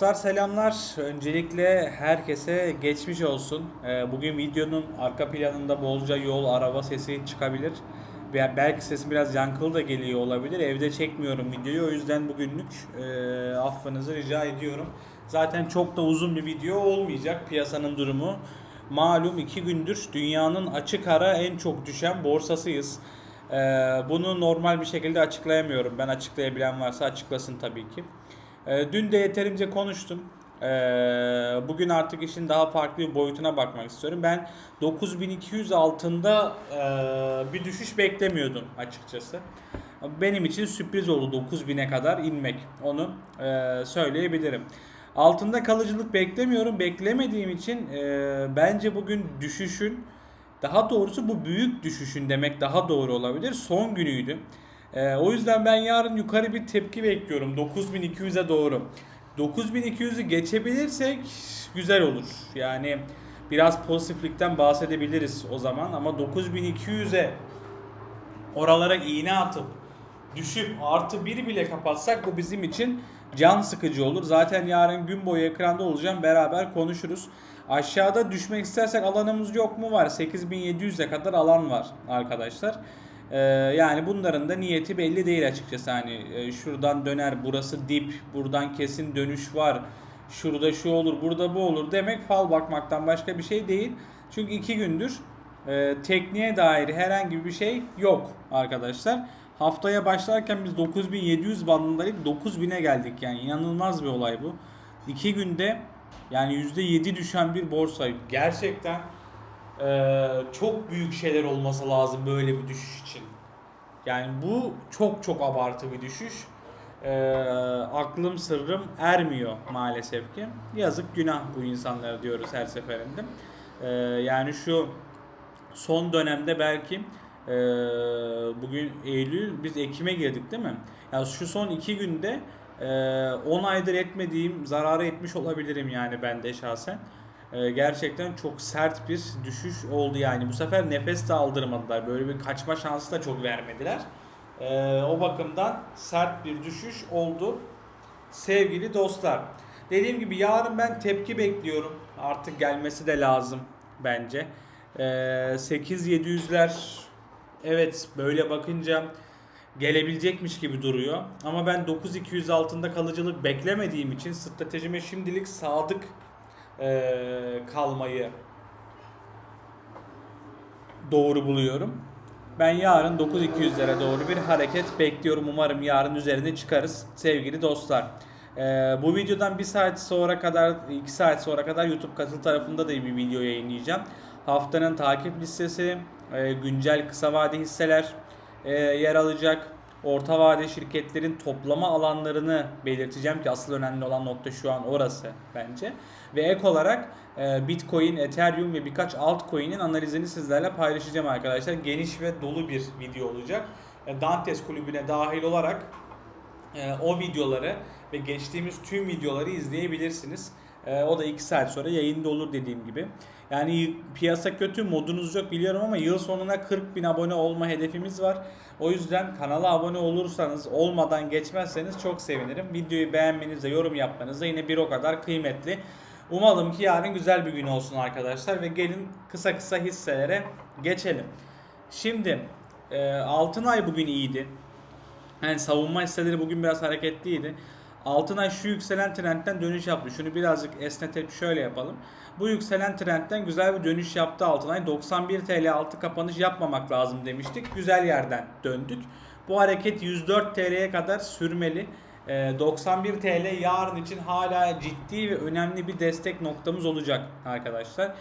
Dostlar selamlar. Öncelikle herkese geçmiş olsun. Ee, Bugün videonun arka planında bolca yol, araba sesi çıkabilir. Belki sesim biraz yankılı da geliyor olabilir. Evde çekmiyorum videoyu. O yüzden bugünlük e, affınızı rica ediyorum. Zaten çok da uzun bir video olmayacak piyasanın durumu. Malum iki gündür dünyanın açık ara en çok düşen borsasıyız. Ee, Bunu normal bir şekilde açıklayamıyorum. Ben açıklayabilen varsa açıklasın tabii ki. Ee, Dün de yeterince konuştum. Ee, Bugün artık işin daha farklı bir boyutuna bakmak istiyorum. Ben 9200 altında e, bir düşüş beklemiyordum açıkçası. Benim için sürpriz oldu 9000'e kadar inmek. Onu e, söyleyebilirim. Altında kalıcılık beklemiyorum. Beklemediğim için e, bence bugün düşüşün daha doğrusu bu büyük düşüşün demek daha doğru olabilir. Son günüydü. Ee, o yüzden ben yarın yukarı bir tepki bekliyorum 9200'e doğru. 9200'ü geçebilirsek güzel olur. Yani biraz pozitiflikten bahsedebiliriz o zaman ama 9200'e oralara iğne atıp düşüp artı bir bile kapatsak bu bizim için can sıkıcı olur. Zaten yarın gün boyu ekranda olacağım beraber konuşuruz. Aşağıda düşmek istersek alanımız yok mu var? 8700'e kadar alan var arkadaşlar. Ee, yani bunların da niyeti belli değil açıkçası. Hani e, şuradan döner burası dip buradan kesin dönüş var. Şurada şu olur burada bu olur demek fal bakmaktan başka bir şey değil. Çünkü iki gündür e, tekniğe dair herhangi bir şey yok arkadaşlar. Haftaya başlarken biz 9700 bandındaydık 9000'e geldik yani inanılmaz bir olay bu. İki günde yani %7 düşen bir borsa gerçekten e, çok büyük şeyler olması lazım böyle bir düşüş için. Yani bu çok çok abartı bir düşüş. E, aklım sırrım ermiyor maalesef ki. Yazık günah bu insanlara diyoruz her seferinde. E, yani şu son dönemde belki e, bugün Eylül biz Ekim'e girdik değil mi? Yani şu son iki günde e, 10 aydır etmediğim zararı etmiş olabilirim yani ben de şahsen. E, gerçekten çok sert bir düşüş oldu yani. Bu sefer nefes de aldırmadılar. Böyle bir kaçma şansı da çok vermediler. E, o bakımdan sert bir düşüş oldu. Sevgili dostlar. Dediğim gibi yarın ben tepki bekliyorum. Artık gelmesi de lazım bence. Ee, 8700'ler evet böyle bakınca gelebilecekmiş gibi duruyor. Ama ben 9200 altında kalıcılık beklemediğim için stratejime şimdilik sadık ee, kalmayı doğru buluyorum. Ben yarın 9200'lere doğru bir hareket bekliyorum. Umarım yarın üzerine çıkarız sevgili dostlar. Ee, bu videodan bir saat sonra kadar, iki saat sonra kadar YouTube katıl tarafında da bir video yayınlayacağım. Haftanın takip listesi, e, güncel kısa vade hisseler e, yer alacak. Orta vade şirketlerin toplama alanlarını belirteceğim ki asıl önemli olan nokta şu an orası bence. Ve ek olarak e, Bitcoin, Ethereum ve birkaç altcoin'in analizini sizlerle paylaşacağım arkadaşlar. Geniş ve dolu bir video olacak. E, Dantes kulübüne dahil olarak e, o videoları ve geçtiğimiz tüm videoları izleyebilirsiniz. E, o da 2 saat sonra yayında olur dediğim gibi. Yani piyasa kötü modunuz yok biliyorum ama yıl sonuna 40 bin abone olma hedefimiz var. O yüzden kanala abone olursanız olmadan geçmezseniz çok sevinirim. Videoyu beğenmeniz yorum yapmanız yine bir o kadar kıymetli. Umalım ki yarın güzel bir gün olsun arkadaşlar ve gelin kısa kısa hisselere geçelim. Şimdi e, Altınay bugün iyiydi. Yani savunma hisseleri bugün biraz hareketliydi. Altınay şu yükselen trendten dönüş yaptı. Şunu birazcık esnetip şöyle yapalım. Bu yükselen trendten güzel bir dönüş yaptı Altınay. 91 TL altı kapanış yapmamak lazım demiştik. Güzel yerden döndük. Bu hareket 104 TL'ye kadar sürmeli. Ee, 91 TL yarın için hala ciddi ve önemli bir destek noktamız olacak arkadaşlar.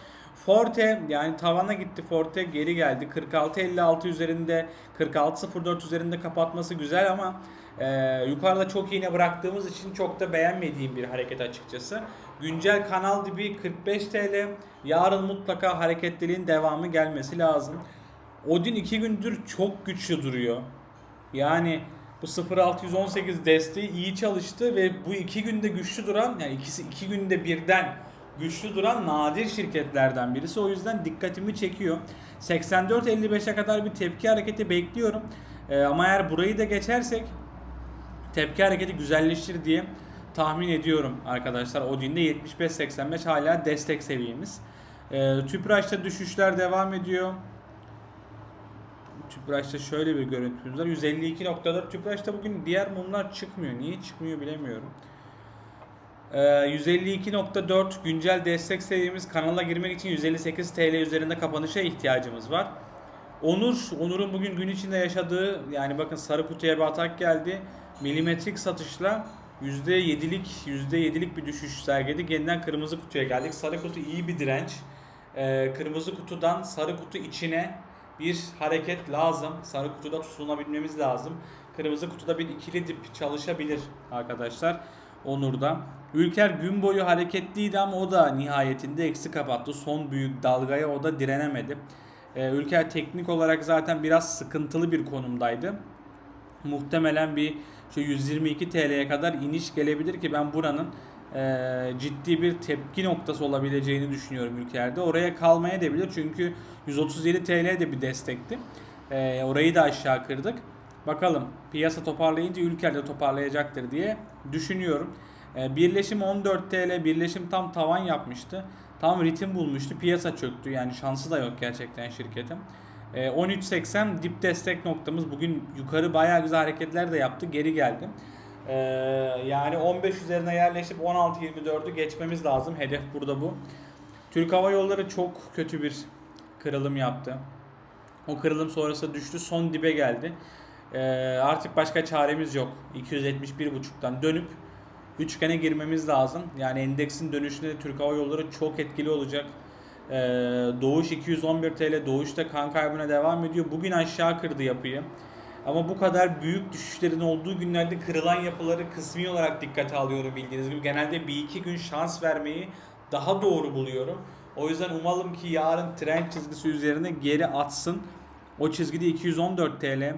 Forte yani tavana gitti Forte geri geldi. 46.56 üzerinde 46.04 üzerinde kapatması güzel ama e, yukarıda çok iğne bıraktığımız için çok da beğenmediğim bir hareket açıkçası. Güncel kanal dibi 45 TL. Yarın mutlaka hareketliliğin devamı gelmesi lazım. Odin 2 gündür çok güçlü duruyor. Yani bu 0618 desteği iyi çalıştı ve bu iki günde güçlü duran yani ikisi iki günde birden güçlü duran nadir şirketlerden birisi. O yüzden dikkatimi çekiyor. 84.55'e kadar bir tepki hareketi bekliyorum. Ee, ama eğer burayı da geçersek tepki hareketi güzelleşir diye tahmin ediyorum arkadaşlar. Odin'de 75-85 hala destek seviyemiz. Ee, Tüpraş'ta düşüşler devam ediyor. Tüpraş'ta şöyle bir görüntümüz var. 152.4 Tüpraş'ta bugün diğer mumlar çıkmıyor. Niye çıkmıyor bilemiyorum. Ee, 152.4 güncel destek seviyemiz kanala girmek için 158 TL üzerinde kapanışa ihtiyacımız var. Onur, Onur'un bugün gün içinde yaşadığı yani bakın sarı kutuya bir atak geldi. Milimetrik satışla %7'lik %7'lik bir düşüş sergiledik. Yeniden kırmızı kutuya geldik. Sarı kutu iyi bir direnç. Ee, kırmızı kutudan sarı kutu içine bir hareket lazım. Sarı kutuda tutunabilmemiz lazım. Kırmızı kutuda bir ikili dip çalışabilir arkadaşlar. Onur'da. Ülker gün boyu hareketliydi ama o da nihayetinde eksi kapattı. Son büyük dalgaya o da direnemedi. Ee, Ülker teknik olarak zaten biraz sıkıntılı bir konumdaydı. Muhtemelen bir şu 122 TL'ye kadar iniş gelebilir ki ben buranın e, ciddi bir tepki noktası olabileceğini düşünüyorum ülkelerde. Oraya kalmaya da bilir çünkü 137 TL de bir destekti. E, orayı da aşağı kırdık. Bakalım piyasa toparlayınca ülker de toparlayacaktır diye düşünüyorum. E, birleşim 14 TL, birleşim tam tavan yapmıştı. Tam ritim bulmuştu. Piyasa çöktü. Yani şansı da yok gerçekten şirketin. E, 13.80 dip destek noktamız. Bugün yukarı bayağı güzel hareketler de yaptı. Geri geldi. E, yani 15 üzerine yerleşip 16.24'ü geçmemiz lazım. Hedef burada bu. Türk Hava Yolları çok kötü bir kırılım yaptı. O kırılım sonrası düştü. Son dibe geldi. Artık başka çaremiz yok. 271.5'tan dönüp üçgene girmemiz lazım. Yani endeksin dönüşünde de Türk Hava Yolları çok etkili olacak. Ee, Doğuş 211 TL. Doğuş'ta kan kaybına devam ediyor. Bugün aşağı kırdı yapıyı. Ama bu kadar büyük düşüşlerin olduğu günlerde kırılan yapıları kısmi olarak dikkate alıyorum bildiğiniz gibi. Genelde bir iki gün şans vermeyi daha doğru buluyorum. O yüzden umalım ki yarın trend çizgisi üzerine geri atsın. O çizgide 214 TL.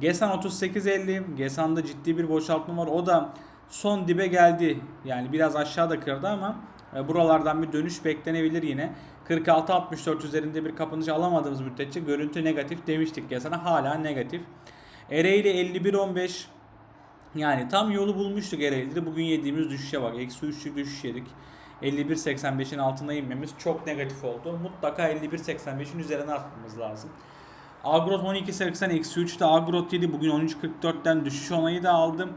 Gesan 38.50. Gesan'da ciddi bir boşaltma var. O da son dibe geldi. Yani biraz aşağıda kırdı ama e, buralardan bir dönüş beklenebilir yine. 46-64 üzerinde bir kapanış alamadığımız müddetçe görüntü negatif demiştik ya sana hala negatif. Ereğli 51-15 yani tam yolu bulmuştuk Ereğli'de. Bugün yediğimiz düşüşe bak. Eksi 3'lük düşüş yedik. 51.85'in altına inmemiz çok negatif oldu. Mutlaka 51.85'in üzerine atmamız lazım. Agrot 12.80 eksi 3'te Agrot 7 bugün 13.44'ten düşüş onayı da aldım.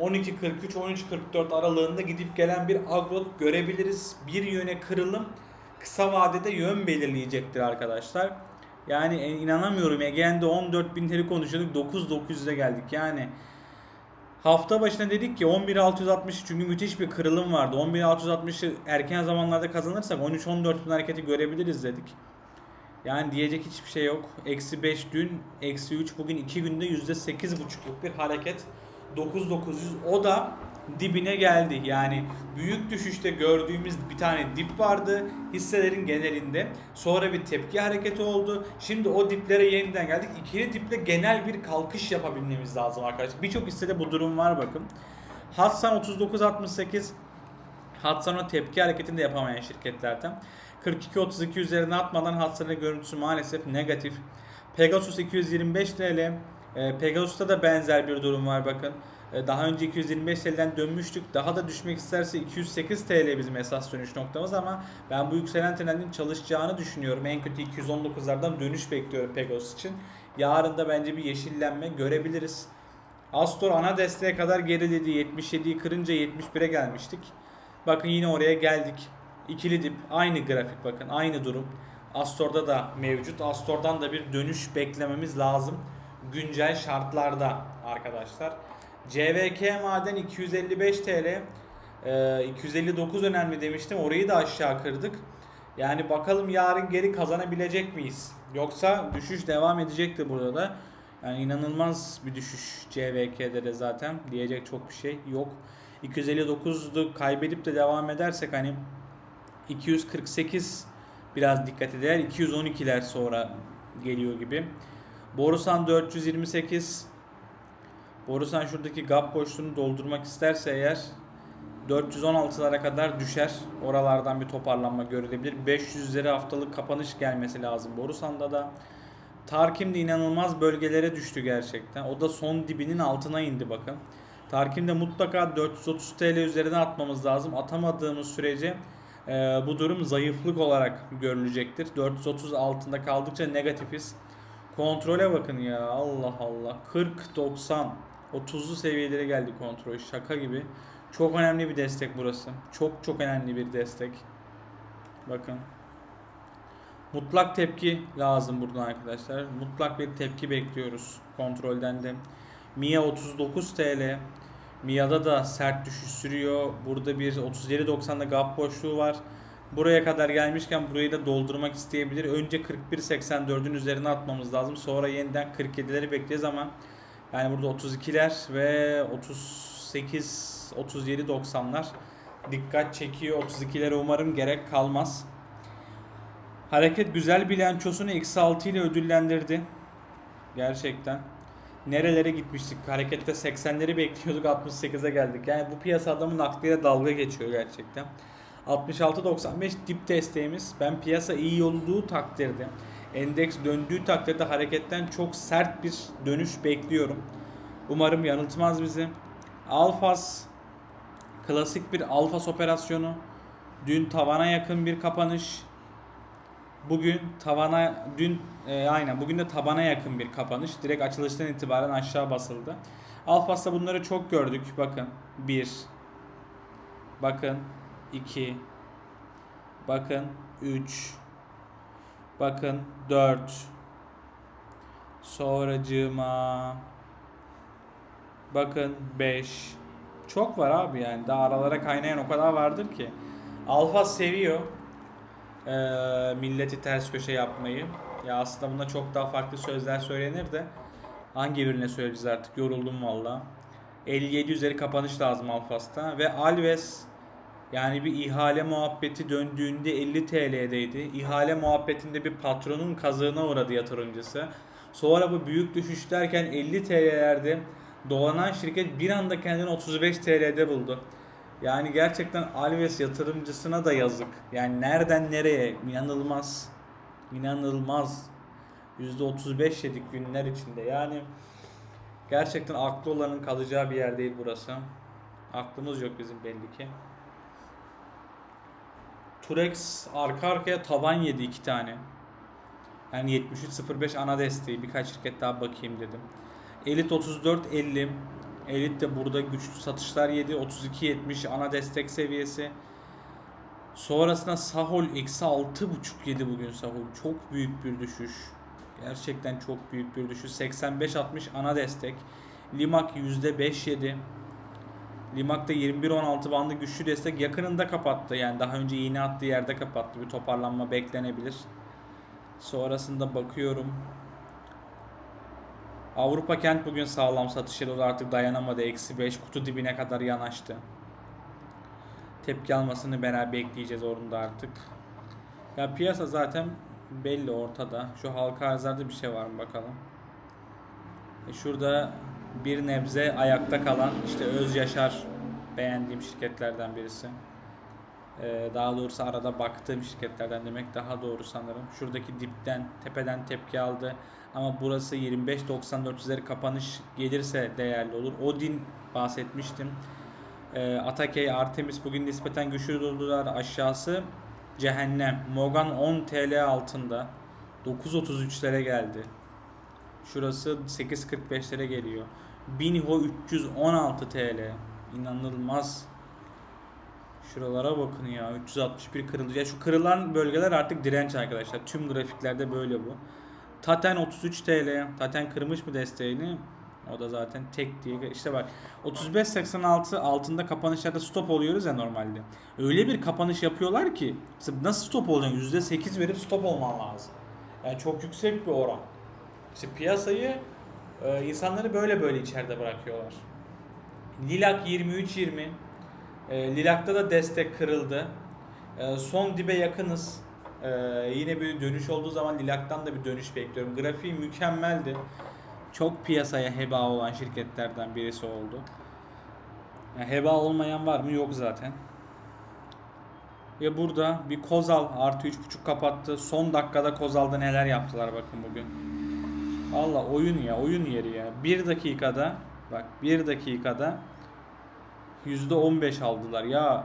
12.43-13.44 aralığında gidip gelen bir agrot görebiliriz. Bir yöne kırılım kısa vadede yön belirleyecektir arkadaşlar. Yani e, inanamıyorum Ege'nde 14.000 TL konuşuyorduk 9.900'e geldik yani. Hafta başına dedik ki 11.660 çünkü müthiş bir kırılım vardı. 11.660'ı erken zamanlarda kazanırsak 13-14 bin hareketi görebiliriz dedik. Yani diyecek hiçbir şey yok. Eksi 5 dün, eksi 3 bugün 2 günde %8.5'luk bir hareket. 9900 o da dibine geldi. Yani büyük düşüşte gördüğümüz bir tane dip vardı hisselerin genelinde. Sonra bir tepki hareketi oldu. Şimdi o diplere yeniden geldik. İkili diple genel bir kalkış yapabilmemiz lazım arkadaşlar. Birçok hissede bu durum var bakın. Hatsan 39.68 Hatsan o tepki hareketini de yapamayan şirketlerden. 42.32 üzerine atmadan Hatsan'ın görüntüsü maalesef negatif. Pegasus 225 TL. E, Pegasus'ta da benzer bir durum var bakın. E, daha önce 225 TL'den dönmüştük. Daha da düşmek isterse 208 TL bizim esas dönüş noktamız ama ben bu yükselen trendin çalışacağını düşünüyorum. En kötü 219'lardan dönüş bekliyorum Pegasus için. Yarın da bence bir yeşillenme görebiliriz. Astor ana desteğe kadar geriledi. 77'yi kırınca 71'e gelmiştik. Bakın yine oraya geldik. İkili dip aynı grafik bakın aynı durum. Astor'da da mevcut. Astor'dan da bir dönüş beklememiz lazım güncel şartlarda arkadaşlar. CVK maden 255 TL. Ee, 259 önemli demiştim. Orayı da aşağı kırdık. Yani bakalım yarın geri kazanabilecek miyiz? Yoksa düşüş devam edecekti burada da. Yani inanılmaz bir düşüş CVK'de de zaten. Diyecek çok bir şey yok. 259'u kaybedip de devam edersek hani 248 biraz dikkat eder. 212'ler sonra geliyor gibi. Borusan 428. Borusan şuradaki gap boşluğunu doldurmak isterse eğer 416'lara kadar düşer. Oralardan bir toparlanma görülebilir. 500 üzeri haftalık kapanış gelmesi lazım Borusan'da da. Tarkim de inanılmaz bölgelere düştü gerçekten. O da son dibinin altına indi bakın. Tarkin'de mutlaka 430 TL üzerine atmamız lazım. Atamadığımız sürece e, bu durum zayıflık olarak görülecektir. 430 altında kaldıkça negatifiz. Kontrole bakın ya Allah Allah. 40 90 30'lu seviyelere geldi kontrol. Şaka gibi. Çok önemli bir destek burası. Çok çok önemli bir destek. Bakın. Mutlak tepki lazım buradan arkadaşlar. Mutlak bir tepki bekliyoruz kontrolden de. Mia 39 TL. Mia'da da sert düşüş sürüyor. Burada bir 37.90'da gap boşluğu var. Buraya kadar gelmişken burayı da doldurmak isteyebilir. Önce 41.84'ün üzerine atmamız lazım. Sonra yeniden 47'leri bekleyeceğiz ama yani burada 32'ler ve 38 37 90'lar dikkat çekiyor. 32'lere umarım gerek kalmaz. Hareket güzel bilançosunu X6 ile ödüllendirdi. Gerçekten. Nerelere gitmiştik? Harekette 80'leri bekliyorduk 68'e geldik. Yani bu piyasa adamın aklıyla dalga geçiyor gerçekten. 66.95 dip desteğimiz. Ben piyasa iyi olduğu takdirde, endeks döndüğü takdirde hareketten çok sert bir dönüş bekliyorum. Umarım yanıltmaz bizi. Alfas klasik bir Alfas operasyonu. Dün tavana yakın bir kapanış. Bugün tavana dün e, aynen bugün de tabana yakın bir kapanış. Direkt açılıştan itibaren aşağı basıldı. Alfas'ta bunları çok gördük. Bakın 1 Bakın 2 Bakın 3 Bakın 4 Sonracığıma Bakın 5 Çok var abi yani. Daha aralara kaynayan o kadar vardır ki. Alfas seviyor eee, milleti ters köşe yapmayı. Ya aslında buna çok daha farklı sözler söylenir de hangi birine söyleyeceğiz artık yoruldum valla. 57 üzeri kapanış lazım Alfas'ta ve Alves yani bir ihale muhabbeti döndüğünde 50 TL'deydi. İhale muhabbetinde bir patronun kazığına uğradı yatırımcısı. Sonra bu büyük düşüş derken 50 TL'lerde dolanan şirket bir anda kendini 35 TL'de buldu. Yani gerçekten Alves yatırımcısına da yazık. Yani nereden nereye inanılmaz. İnanılmaz. %35 yedik günler içinde. Yani gerçekten aklı olanın kalacağı bir yer değil burası. Aklımız yok bizim belli ki. Turex arka arkaya tavan yedi iki tane. Yani 73.05 ana desteği birkaç şirket daha bakayım dedim. Elit 34.50 Elit de burada güçlü satışlar yedi. 32.70 ana destek seviyesi. Sonrasında Sahol eksi 6.5 yedi bugün Sahol. Çok büyük bir düşüş. Gerçekten çok büyük bir düşüş. 85.60 ana destek. Limak %5 yedi. Limak da 21-16 bandı güçlü destek yakınında kapattı. Yani daha önce iğne attığı yerde kapattı. Bir toparlanma beklenebilir. Sonrasında bakıyorum. Avrupa Kent bugün sağlam satış yolu artık dayanamadı. Eksi 5 kutu dibine kadar yanaştı. Tepki almasını beraber bekleyeceğiz orada artık. Ya piyasa zaten belli ortada. Şu halka arzlarda bir şey var mı bakalım. E şurada bir nebze ayakta kalan işte Öz Yaşar beğendiğim şirketlerden birisi. Ee, daha doğrusu arada baktığım şirketlerden demek daha doğru sanırım. Şuradaki dipten, tepeden tepki aldı. Ama burası 25.94 üzeri kapanış gelirse değerli olur. Odin bahsetmiştim. Ee, Atakey, Artemis bugün nispeten güçlü durdular. Aşağısı cehennem. Morgan 10 TL altında. 9.33'lere geldi. Şurası 8.45'lere geliyor. Binho 316 TL. İnanılmaz. Şuralara bakın ya. 361 kırıldı. Ya şu kırılan bölgeler artık direnç arkadaşlar. Tüm grafiklerde böyle bu. Taten 33 TL. Taten kırmış mı desteğini? O da zaten tek diye. İşte bak 35.86 altında kapanışlarda stop oluyoruz ya normalde. Öyle bir kapanış yapıyorlar ki nasıl stop olacaksın? %8 verip stop olman lazım. Yani çok yüksek bir oran. İşte piyasayı e, insanları böyle böyle içeride bırakıyorlar. Lilak 23.20 e, Lilak'ta da destek kırıldı. E, son dibe yakınız. E, yine bir dönüş olduğu zaman Lilak'tan da bir dönüş bekliyorum. Grafiği mükemmeldi. Çok piyasaya heba olan şirketlerden birisi oldu. Yani heba olmayan var mı? Yok zaten. Ve burada bir Kozal artı 3.5 kapattı. Son dakikada Kozal'da neler yaptılar bakın bugün. Valla oyun ya oyun yeri ya. Bir dakikada bak bir dakikada %15 aldılar ya.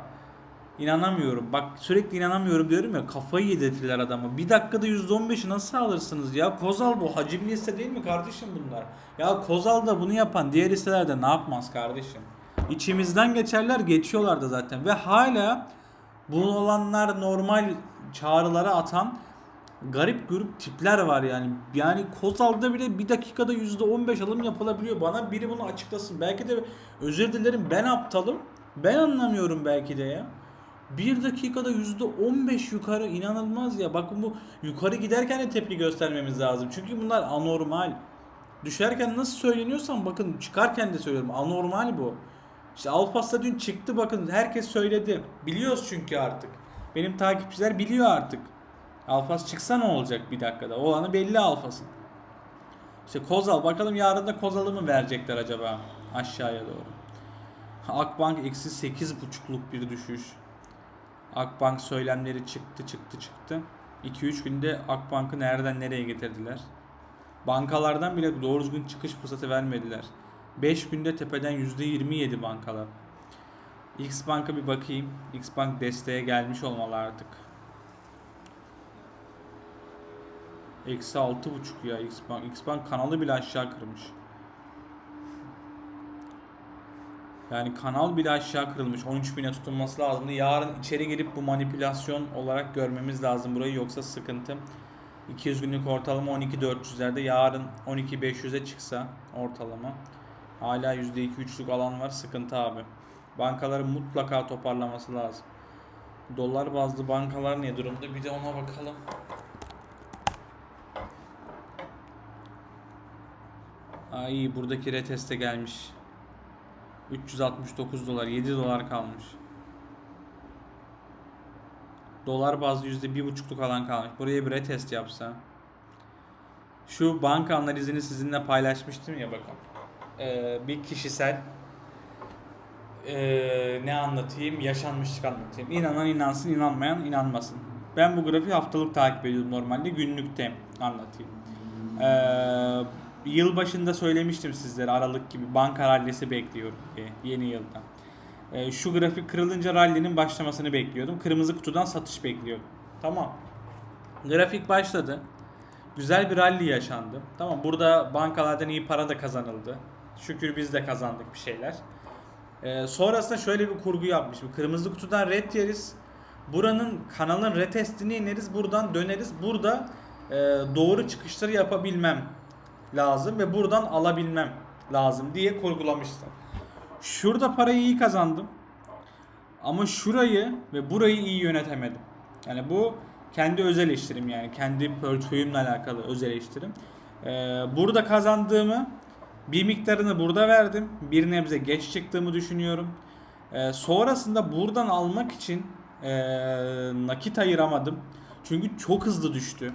İnanamıyorum. Bak sürekli inanamıyorum diyorum ya kafayı yedirtiler adamı. Bir dakikada %15'i nasıl alırsınız ya? Kozal bu. Hacimli liste değil mi kardeşim bunlar? Ya Kozal da bunu yapan diğer listelerde ne yapmaz kardeşim? İçimizden geçerler geçiyorlar da zaten. Ve hala bu olanlar normal çağrılara atan garip grup tipler var yani. Yani Kozal'da bile bir dakikada %15 alım yapılabiliyor. Bana biri bunu açıklasın. Belki de özür dilerim ben aptalım. Ben anlamıyorum belki de ya. Bir dakikada %15 yukarı inanılmaz ya. Bakın bu yukarı giderken de tepki göstermemiz lazım. Çünkü bunlar anormal. Düşerken nasıl söyleniyorsan bakın çıkarken de söylüyorum. Anormal bu. İşte Alpas'ta dün çıktı bakın herkes söyledi. Biliyoruz çünkü artık. Benim takipçiler biliyor artık. Alfas çıksa ne olacak bir dakikada? O anı belli Alfas'ın. İşte Kozal bakalım yarın da Kozal'ı mı verecekler acaba aşağıya doğru. Akbank eksi 8.5'luk bir düşüş. Akbank söylemleri çıktı çıktı çıktı. 2-3 günde Akbank'ı nereden nereye getirdiler. Bankalardan bile doğru düzgün çıkış fırsatı vermediler. 5 günde tepeden %27 bankalar. X Bank'a bir bakayım. X Bank desteğe gelmiş olmalı artık. Eksi altı buçuk ya X Bank. X Bank kanalı bile aşağı kırmış. Yani kanal bile aşağı kırılmış. 13 bine tutulması lazımdı. Yarın içeri girip bu manipülasyon olarak görmemiz lazım burayı yoksa sıkıntı. 200 günlük ortalama 12.400'lerde yarın 12.500'e çıksa ortalama. Hala %2-3'lük alan var sıkıntı abi. Bankaların mutlaka toparlaması lazım. Dolar bazlı bankalar ne durumda bir de ona bakalım. Ay buradaki reteste gelmiş. 369 dolar 7 dolar kalmış. Dolar bazlı yüzde bir buçukluk alan kalmış. Buraya bir retest yapsa. Şu banka analizini sizinle paylaşmıştım ya bakın. Ee, bir kişisel ee, ne anlatayım? Yaşanmışlık anlatayım. İnanan inansın, inanmayan inanmasın. Ben bu grafiği haftalık takip ediyorum normalde. Günlükte anlatayım. Ee, yıl başında söylemiştim sizlere Aralık gibi banka rallisi bekliyorum diye yeni yılda. Ee, şu grafik kırılınca rallinin başlamasını bekliyordum. Kırmızı kutudan satış bekliyordum. Tamam. Grafik başladı. Güzel bir rally yaşandı. Tamam burada bankalardan iyi para da kazanıldı. Şükür biz de kazandık bir şeyler. Ee, sonrasında şöyle bir kurgu yapmışım. Kırmızı kutudan red yeriz. Buranın kanalın retestini ineriz. Buradan döneriz. Burada e, doğru çıkışları yapabilmem lazım ve buradan alabilmem lazım diye kurgulamıştım. Şurada parayı iyi kazandım. Ama şurayı ve burayı iyi yönetemedim. Yani bu kendi özel eleştirim yani. Kendi portföyümle alakalı özel eleştirim. Ee, burada kazandığımı bir miktarını burada verdim. Bir nebze geç çıktığımı düşünüyorum. Ee, sonrasında buradan almak için ee, nakit ayıramadım. Çünkü çok hızlı düştü.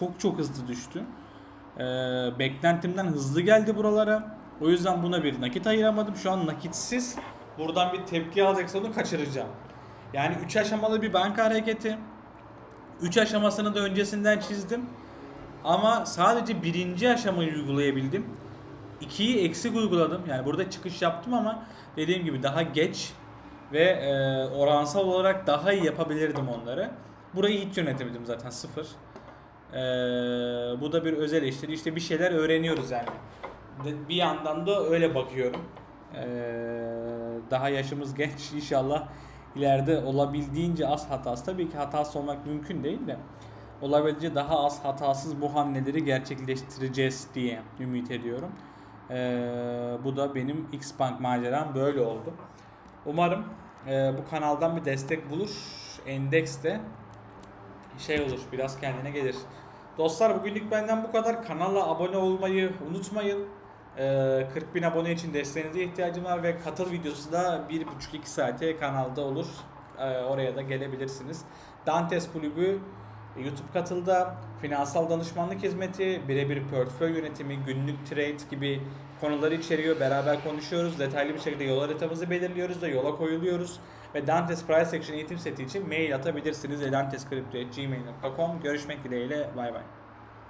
Çok çok hızlı düştü. Ee, beklentimden hızlı geldi buralara. O yüzden buna bir nakit ayıramadım. Şu an nakitsiz buradan bir tepki alacaksa onu kaçıracağım. Yani 3 aşamalı bir banka hareketi. 3 aşamasını da öncesinden çizdim. Ama sadece birinci aşamayı uygulayabildim. 2'yi eksik uyguladım. Yani burada çıkış yaptım ama dediğim gibi daha geç ve e, oransal olarak daha iyi yapabilirdim onları. Burayı hiç yönetemedim zaten sıfır. E, bu da bir özel eleştiri. İşte bir şeyler öğreniyoruz yani. Bir yandan da öyle bakıyorum. E, daha yaşımız genç inşallah ileride olabildiğince az hatası tabii ki hatası olmak mümkün değil de olabildiğince daha az hatasız bu hamleleri gerçekleştireceğiz diye ümit ediyorum. Ee, bu da benim X-Bank maceram böyle oldu. Umarım e, bu kanaldan bir destek bulur. Endeks de şey olur biraz kendine gelir. Dostlar bugünlük benden bu kadar. Kanala abone olmayı unutmayın. Ee, 40 bin abone için desteğinize ihtiyacım var ve katıl videosu da 1,5-2 saate kanalda olur. Ee, oraya da gelebilirsiniz. Dantes Kulübü YouTube katılda finansal danışmanlık hizmeti, birebir portföy yönetimi, günlük trade gibi konuları içeriyor. Beraber konuşuyoruz. Detaylı bir şekilde yol haritamızı belirliyoruz da yola koyuluyoruz. Ve Dantes Price Action eğitim seti için mail atabilirsiniz. dantescrypto.gmail.com Görüşmek dileğiyle. Bay bay.